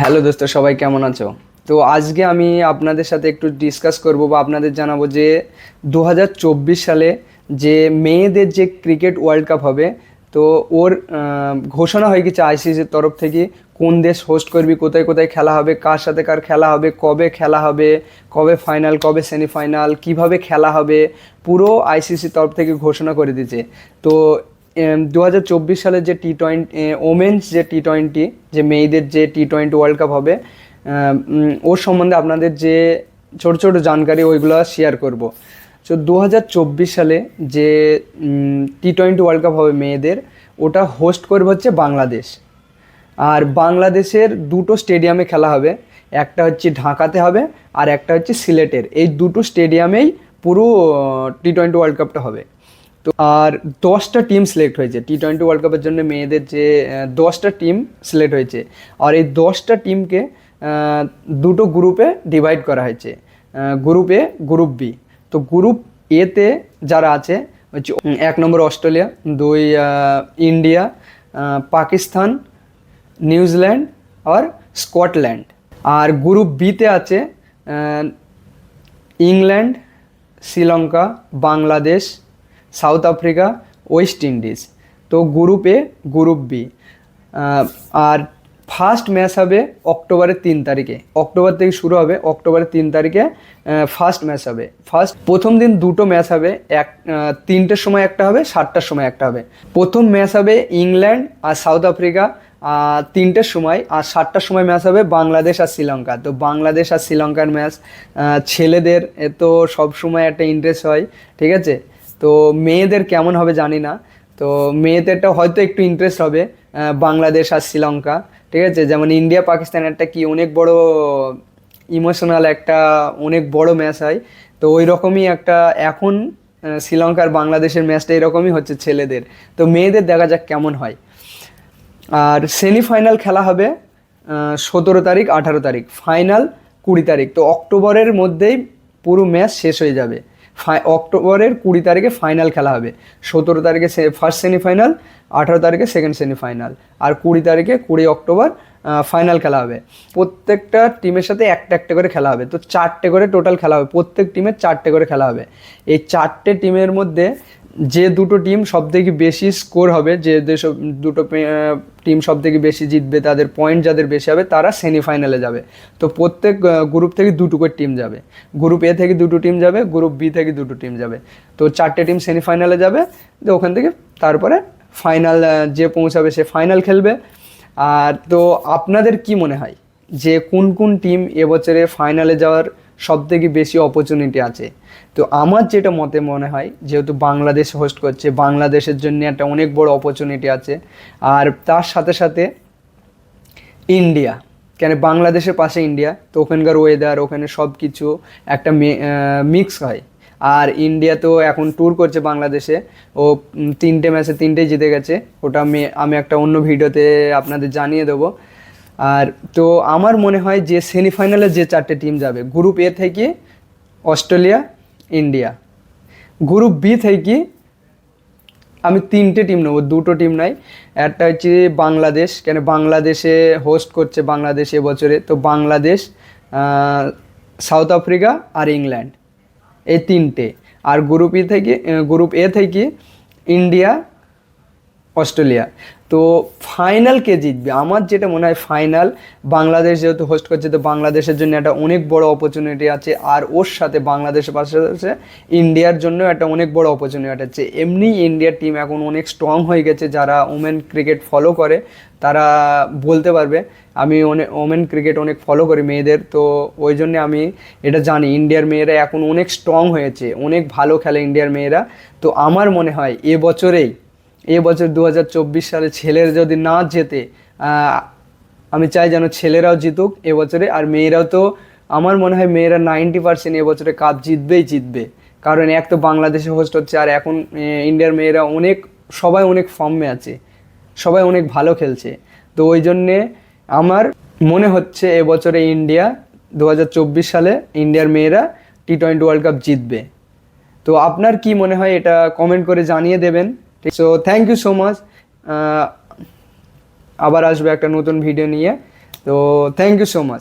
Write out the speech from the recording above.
Hello দোস্ত, সবাই কেমন আছো? তো আজকে আমি আপনাদের সাথে একটু ডিসকাস করব বা আপনাদের জানাব যে দু হাজার চব্বিশ সালে যে মেয়েদের যে ক্রিকেট ওয়ার্ল্ড কাপ হবে, তো ওর ঘোষণা হয়ে গেছে আইসিসির তরফ থেকে কোন দেশ হোস্ট করবি, কোথায় কোথায় খেলা হবে, কার সাথে কার খেলা হবে, কবে খেলা হবে, কবে ফাইনাল কবে সেমিফাইনাল কীভাবে খেলা হবে, পুরো আইসিসির তরফ থেকে ঘোষণা করে দিয়েছে। তো দু হাজার সালের যে টি টোয়েন্টি ওমেন্স যে টি টোয়েন্টি যে মেয়েদের যে টি টোয়েন্টি ওয়ার্ল্ড কাপ হবে ওর সম্বন্ধে আপনাদের যে ছোট ছোট জানকারি ওইগুলো শেয়ার করব। তো দু হাজার চব্বিশ সালে যে টি টোয়েন্টি ওয়ার্ল্ড কাপ হবে মেয়েদের, ওটা হোস্ট করবে হচ্ছে বাংলাদেশ। আর বাংলাদেশের দুটো স্টেডিয়ামে খেলা হবে, একটা হচ্ছে ঢাকাতে হবে আর একটা হচ্ছে সিলেটের। এই দুটো স্টেডিয়ামেই পুরো টি টোয়েন্টি ওয়ার্ল্ড কাপটা হবে। তো আর দশটা টিম সিলেক্ট হয়েছে। টি টোয়েন্টি ওয়ার্ল্ড কাপের জন্য মেয়েদের যে দশটা টিম সিলেক্ট হয়েছে। আর এই দশটা টিমকে দুটো গ্রুপে ডিভাইড করা হয়েছে। গ্রুপ এ গ্রুপ বি তো গ্রুপ এতে যারা আছে, হচ্ছে এক নম্বর অস্ট্রেলিয়া, দুই ইন্ডিয়া পাকিস্তান, নিউজিল্যান্ড আর স্কটল্যান্ড। আর গ্রুপ বিতে আছে England, Sri Lanka, Bangladesh South Africa, West Indies. তো গ্রুপ এ, গ্রুপ বি। আর ফার্স্ট ম্যাচ হবে অক্টোবরের তিন তারিখে। অক্টোবর থেকে শুরু হবে অক্টোবরের তিন তারিখে ফার্স্ট ম্যাচ হবে। ফার্স্ট, প্রথম দিন দুটো ম্যাচ হবে। এক তিনটের সময় একটা হবে, সাতটার সময় একটা হবে। প্রথম ম্যাচ হবে ইংল্যান্ড আর সাউথ আফ্রিকা তিনটের সময়। আর সাতটার সময় ম্যাচ হবে বাংলাদেশ আর শ্রীলঙ্কা। তো বাংলাদেশ আর শ্রীলঙ্কার ম্যাচ ছেলেদের এ তো সব সময় একটা ইন্টারেস্ট হয়, ঠিক আছে? তো মেয়েদের কেমন হবে জানি না। তো মেয়েদেরটা হয়তো একটু ইন্টারেস্ট হবে বাংলাদেশ আর শ্রীলঙ্কা, ঠিক আছে? যেমন ইন্ডিয়া, পাকিস্তান একটা কি অনেক বড় ইমোশনাল একটা অনেক বড় ম্যাচ হয়। তো ওই রকমই একটা এখন শ্রীলঙ্কার বাংলাদেশের ম্যাচটা এরকমই হচ্ছে ছেলেদের। তো মেয়েদের দেখা যাক কেমন হয়। আর সেমিফাইনাল খেলা হবে সতেরো তারিখ, আঠারো তারিখ। ফাইনাল কুড়ি তারিখ। তো অক্টোবরের মধ্যেই পুরো ম্যাচ শেষ হয়ে যাবে। অক্টোবরের কুড়ি তারিখে ফাইনাল খেলা হবে। সতেরো তারিখে ফার্স্ট সেমিফাইনাল আঠারো তারিখে সেকেন্ড সেমিফাইনাল আর কুড়ি তারিখে কুড়ি অক্টোবর ফাইনাল খেলা হবে। প্রত্যেকটা টিমের সাথে একটা একটা করে খেলা হবে। তো চারটে করে টোটাল খেলা হবে। প্রত্যেক টিমের চারটে করে খেলা হবে। এই চারটে টিমের মধ্যে যে দুটো টিম সব থেকে বেশি স্কোর হবে, যে যেসব দুটো টিম সব থেকে বেশি জিতবে, তাদের পয়েন্ট যাদের বেশি হবে, তারা সেমিফাইনালে যাবে। তো প্রত্যেক গ্রুপ থেকে দুটো করে টিম যাবে। গ্রুপ এ থেকে দুটো টিম যাবে গ্রুপ বি থেকে দুটো টিম যাবে। তো চারটে টিম সেমিফাইনালে যাবে, তো ওখান থেকে তারপরে ফাইনাল যে পৌঁছাবে সে ফাইনাল খেলবে। আর তো আপনাদের কি মনে হয়? যে কোন কোন টিম এবছরে ফাইনালে যাওয়ার সব থেকে বেশি অপরচুনিটি আছে। তো আমার যেটা মতে মনে হয়, যেহেতু বাংলাদেশ হোস্ট করছে, বাংলাদেশের জন্য একটা অনেক বড় অপরচুনিটি আছে। আর তার সাথে সাথে ইন্ডিয়া কেন বাংলাদেশের পাশে ইন্ডিয়া তো ওখানকার ওয়েদার ওখানে সব কিছু একটা মিক্স হয়। আর ইন্ডিয়া তো এখন ট্যুর করছে বাংলাদেশে, ও তিনটে ম্যাচে তিনটেই জিতে গেছে। ওটা আমি আমি একটা অন্য ভিডিওতে আপনাদের জানিয়ে দেবো। আর তো আমার মনে হয় যে সেমিফাইনালে যে চারটে টিম যাবে গ্রুপ এ থেকে অস্ট্রেলিয়া, ইন্ডিয়া। গ্রুপ বি থেকে আমি তিনটে টিম নেব, দুটো টিম নাই। একটা হচ্ছে বাংলাদেশ, কেন বাংলাদেশে হোস্ট করছে বাংলাদেশ এবছরে। তো বাংলাদেশ সাউথ আফ্রিকা আর ইংল্যান্ড এই তিনটে। আর গ্রুপ ই থেকে গ্রুপ এ থেকে ইন্ডিয়া অস্ট্রেলিয়া। তো ফাইনাল কে জিতবে? আমার যেটা মনে হয় ফাইনাল বাংলাদেশ যেহেতু হোস্ট করছে, তো বাংলাদেশের জন্য একটা অনেক বড় অপরচুনিটি আছে, আর ওর সাথে বাংলাদেশের পাশাপাশি ইন্ডিয়ার জন্য একটা অনেক বড় অপরচুনিটি আছে। এমনি ইন্ডিয়ার টিম এখন অনেক স্ট্রং হয়ে গেছে, যারা ওমেন ক্রিকেট ফলো করে, তারা বলতে পারবে, আমি অনেক ওমেন ক্রিকেট অনেক ফলো করি মেয়েদের, তো ওই জন্যে আমি এটা জানি ইন্ডিয়ার মেয়েরা এখন অনেক স্ট্রং হয়েছে, অনেক ভালো খেলে ইন্ডিয়ার মেয়েরা। তো আমার মনে হয় এ বছরেই এ বছর দু হাজার সালে ছেলের যদি না জেতে আমি চাই যেন ছেলেরাও জিতুক এবছরে আর মেয়েরাও তো আমার মনে হয় মেয়েরা নাইনটি পার্সেন্ট এবছরে কাপ জিতবেই জিতবে। কারণ এক তো বাংলাদেশে হোস্ট হচ্ছে, আর এখন ইন্ডিয়ার মেয়েরা অনেক, সবাই অনেক ফর্মে আছে, সবাই অনেক ভালো খেলছে। তো ওই জন্যে আমার মনে হচ্ছে এবছরে ইন্ডিয়া দু হাজার চব্বিশ সালে ইন্ডিয়ার মেয়েরা টি টোয়েন্টি ওয়ার্ল্ড কাপ জিতবে। তো আপনার কি মনে হয় এটা কমেন্ট করে জানিয়ে দেবেন। so thank you so much আবার আসবে একটা নতুন ভিডিও নিয়ে তো থ্যাংক ইউ সো মাচ